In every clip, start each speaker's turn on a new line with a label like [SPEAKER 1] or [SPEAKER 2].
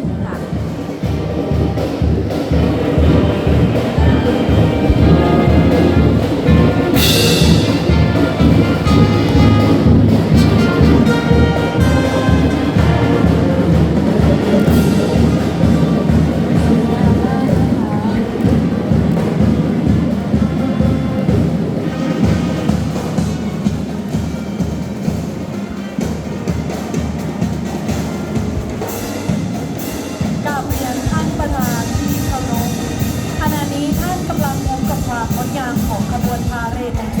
[SPEAKER 1] 的。
[SPEAKER 2] งามของขบวนพาเหรดของชุมชนภายใต้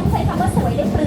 [SPEAKER 1] คนใช้คำว่าสวยได้เป